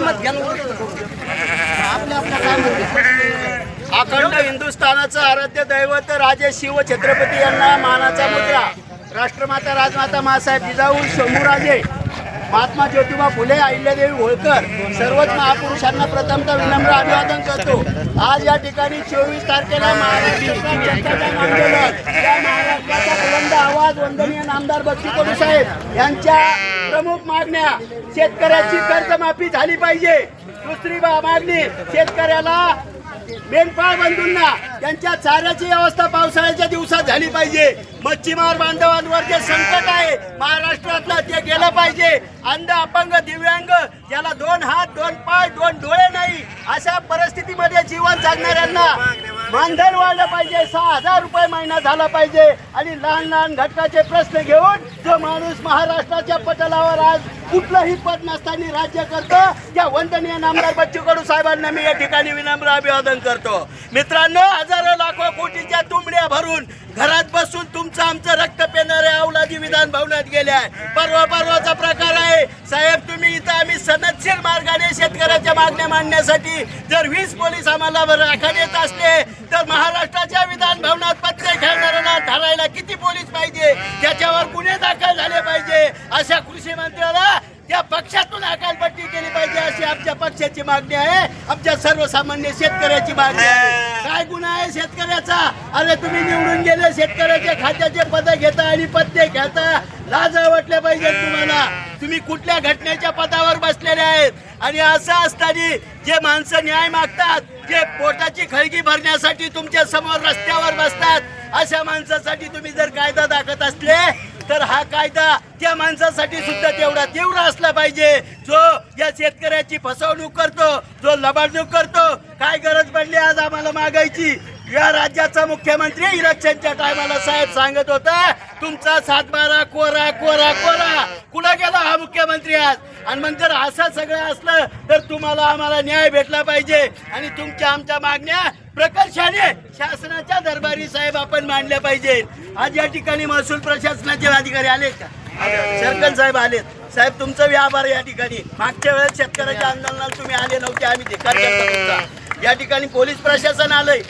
मत घ्या काय मत अखंड हिंदुस्थानाचं आराध्य दैवत राजे शिव छत्रपती यांना मानाचा मुद्रा. राष्ट्रमाता राजमाता मासाहेब जिजाऊ शंभूराजे महात्मा ज्योतिबा फुले अहिल्यादेवी होळकर सर्वच महापुरुषांना प्रथमतः विनम्र अभिवादन करतो. आज या ठिकाणी चोवीस तारखेला महाराष्ट्र आवाज वंदनीय नामदार बक्षी कडू साहेब यांच्या प्रमुख मागण्या शेतकऱ्याची कर्जमाफी झाली पाहिजे. दुसरी मागणी शेतकऱ्याला मेंढपाळ बंधूंना त्यांच्या चाऱ्याची अवस्था पावसाळ्याच्या दिवसात झाली पाहिजे. मच्छीमार बांधवांवर जे संकट आहे. महाराष्ट्रातलं ते गेलं पाहिजे. अंध अपंग दिव्यांग ज्याला दोन हात दोन पाय दोन डोळे नाही. अशा परिस्थितीमध्ये जीवन जगणाऱ्यांना मानधन वाढलं पाहिजे सहा हजार रुपये महिना झाला पाहिजे. आणि लहान लहान घटकाचे प्रश्न घेऊन जो माणूस महाराष्ट्राच्या पटलावर आज कुठलंही पद नसताना राज्य करतो त्या वंदनीय नामदार बच्चू कडू साहेबांना मी या ठिकाणी विनम्र अभिवादन करतो. मित्रांनो हजारो लाखो कोटीच्या तुंबड्या भरून घरात बसून तुमचं आमचं रक्त पेणाऱ्या अवलादी विधान भवनात गेले आहे. परवा परवाचा प्रकार आहे. साहेब तुम्ही इथं आम्ही सनदशीर मार्गाने शेतकऱ्याच्या मागण्या मांडण्यासाठी जर वीस पोलीस आम्हाला राखण्यात येत असले तर महाराष्ट्राच्या विधान भवनात पत्ते खेळणाऱ्यांना धरायला किती पोलीस पाहिजे? त्याच्यावर गुन्हे दाखल झाले पाहिजे. अशा कृषी मंत्र्याला त्या पक्षातून अकालपट्टी केली पाहिजे अशी आमच्या पक्षाची मागणी आहे. आमच्या सर्वसामान्य शेतकऱ्याची मागणी आहे. काय गुन्हा आहे शेतकऱ्याचा? अरे तुम्ही निवडून गेले शेतकऱ्याच्या खात्याचे पद घेता आणि पत्ते घेता लाज वाटले पाहिजे तुम्हाला. तुम्ही कुठल्या घटनेच्या पदावर बसलेले आहेत? आणि असं असताना जे माणसं न्याय मागतात जे पोटाची खळगी भरण्यासाठी तुमच्यासमोर रस्त्यावर बसतात अशा माणसासाठी तुम्ही जर कायदा दाखत असले तर हा कायदा त्या माणसासाठी सुद्धा तेवढा तीव्र असला पाहिजे. जो या शेतकऱ्याची फसवणूक करतो जो लबाडणूक करतो काय गरज पडली आज आम्हाला मागायची? या राज्याचा मुख्यमंत्री इलेक्शनच्या टायमाला साहेब सांगत होता तुमचा सातबारा कोरा कोरा कोरा कुठं गेला हा मुख्यमंत्री आज? आणि मग जर असं सगळं असलं तर तुम्हाला आम्हाला न्याय भेटला पाहिजे. आणि तुमच्या आमच्या मागण्या प्रकर्षाने शासनाच्या दरबारी साहेब आपण मांडल्या पाहिजे. आज या ठिकाणी महसूल प्रशासनाचे अधिकारी आले का? सर्कल साहेब आलेत. साहेब तुमचा व्यापार या ठिकाणी. मागच्या वेळेस शेतकऱ्याच्या आंदोलनात तुम्ही आले नव्हते आम्ही ते या ठिकाणी पोलीस प्रशासन आलंय.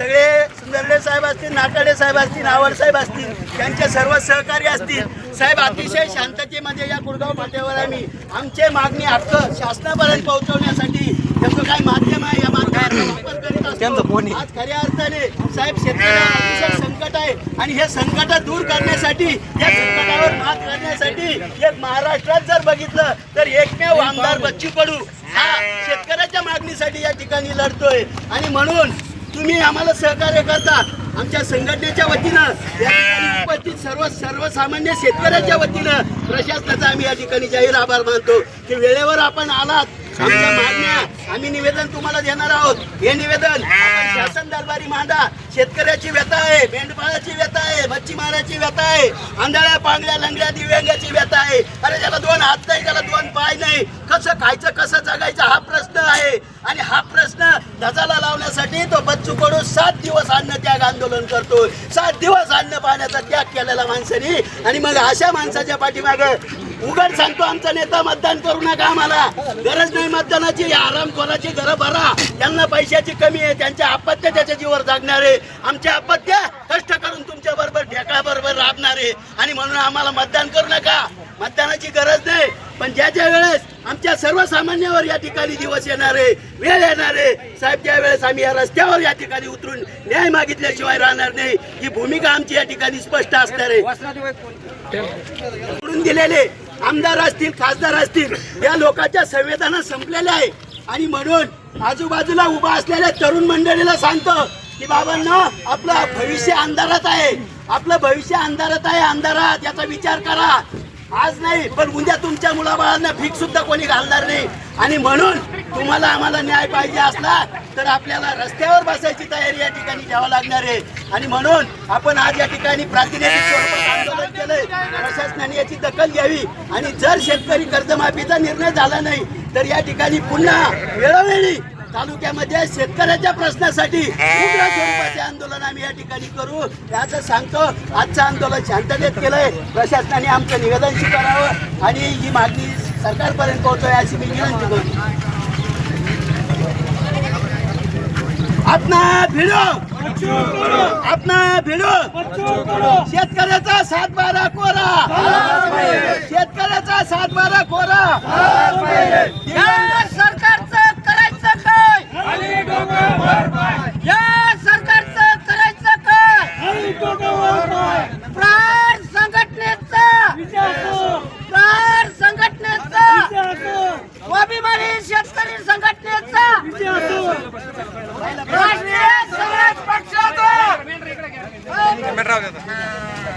सगळे सुंदरडे साहेब असतील नाटाडे साहेब असतील आवड साहेब असतील त्यांचे सर्व सहकारी असतील. साहेब अतिशय शांततेमध्ये या गुरगाव फाट्यावर आम्ही आमचे मागणी हक्क शासनापर्यंत पोहोचवण्यासाठी त्याचं काय माध्यम आहे या माध्यमाचा वापर करीत असतो. आज खऱ्या अर्थाने साहेब शेतकऱ्याला अतिशय संकट आहे आणि हे संकट दूर करण्यासाठी या संकटावर मात करण्यासाठी एक महाराष्ट्रात जर बघितलं तर एकमेव आमदार बच्चू कडू हा शेतकऱ्याच्या मागणीसाठी या ठिकाणी लढतोय. आणि म्हणून तुम्ही आम्हाला सहकार्य करता. आमच्या संघटनेच्या वतीनं या ठिकाणी उपस्थित सर्व सर्वसामान्य शेतकऱ्याच्या वतीनं प्रशासनाचा आम्ही या ठिकाणी जाहीर आभार मानतो की वेळेवर आपण आलात. आमच्या मागण्या आम्ही निवेदन तुम्हाला देणार आहोत. हे निवेदन आपण शासन दरबारी मांडा. शेतकऱ्याची व्यथा आहे मेंढपाळाची व्यथा आहे मच्छीमाराची व्यथा आहे आंधळ्या पांगळ्या लंगड्या दिव्यांगाची व्यथा आहे. अरे त्याला दोन हात नाही त्याला दोन पाय नाही. कसं खायचं कसं जगायचं हा प्रश्न आहे. आणि हा धजाला लावण्यासाठी तो बच्चू कडू सात दिवस अन्न त्याग आंदोलन करतो. सात दिवस अन्न पाण्याचा त्याग केलेला माणसानी. आणि मग अशा माणसाच्या पाठीमागं उघड सांगतो आमचा नेता मतदान करू नका आम्हाला. गरज नाही मतदानाची आरामखोराची घरं भरा. त्यांना पैशाची कमी आहे त्यांच्या अपत्य त्याच्या जीवर जागणारे. आमच्या अपत्य कष्ट करून बरोबर ढेकळा बरोबर राबणारे. आणि म्हणून आम्हाला मतदान करू नका. मतदानाची गरज नाही. पण ज्या ज्या वेळेस आमच्या सर्वसामान्यावर या ठिकाणी दिवस येणार आहे वेळ येणार आहे साहेब त्या वेळेस आम्ही या रस्त्यावर या ठिकाणी उतरून न्याय मागितल्याशिवाय राहणार नाही. ही भूमिका आमची या ठिकाणी स्पष्ट असणार आहे. दिलेले आमदार असतील खासदार असतील या लोकांच्या संवेदना संपलेल्या आहे. आणि म्हणून आजूबाजूला उभा असलेल्या तरुण मंडळीला सांगतो की बाबांना आपलं भविष्य अंधारात आहे. आपलं भविष्य अंधारात आहे अंधारात याचा विचार करा. आज नाही पण उद्या तुमच्या मुलाबाळांना भीक सुद्धा कोणी घालणार नाही. आणि म्हणून तुम्हाला आम्हाला न्याय पाहिजे असला तर आपल्याला रस्त्यावर बसायची तयारी या ठिकाणी घ्यावं लागणार आहे. आणि म्हणून आपण आज या ठिकाणी प्रातिनिधिक स्वरूपात आंदोलन केलंय. प्रशासनाने याची दखल घ्यावी. आणि जर शेतकरी कर्जमाफीचा निर्णय झाला नाही तर या ठिकाणी पुन्हा वेळोवेळी तालुक्यामध्ये शेतकऱ्याच्या प्रश्नासाठी आंदोलन आम्ही या ठिकाणी करू. असं सांगतो. आजचं आंदोलन शांततेत केलंय. प्रशासनाने आमचं निवेदन स्वीकारावं आणि ही मागणी सरकारपर्यंत पोहोचवावी अशी मी विनंती करू आपला भिडो. अपना भिडो. शेतकऱ्याचा सात बारा कोरा शेतकऱ्याचा सात बारा कोरा.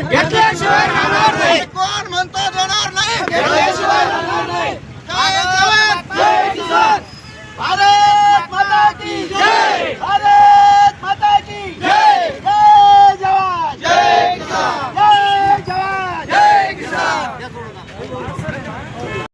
घेतल्याशिवाय राहणार नाही. कोण म्हणतो देणार नाही? घेतल्याशिवाय राहणार नाही. काय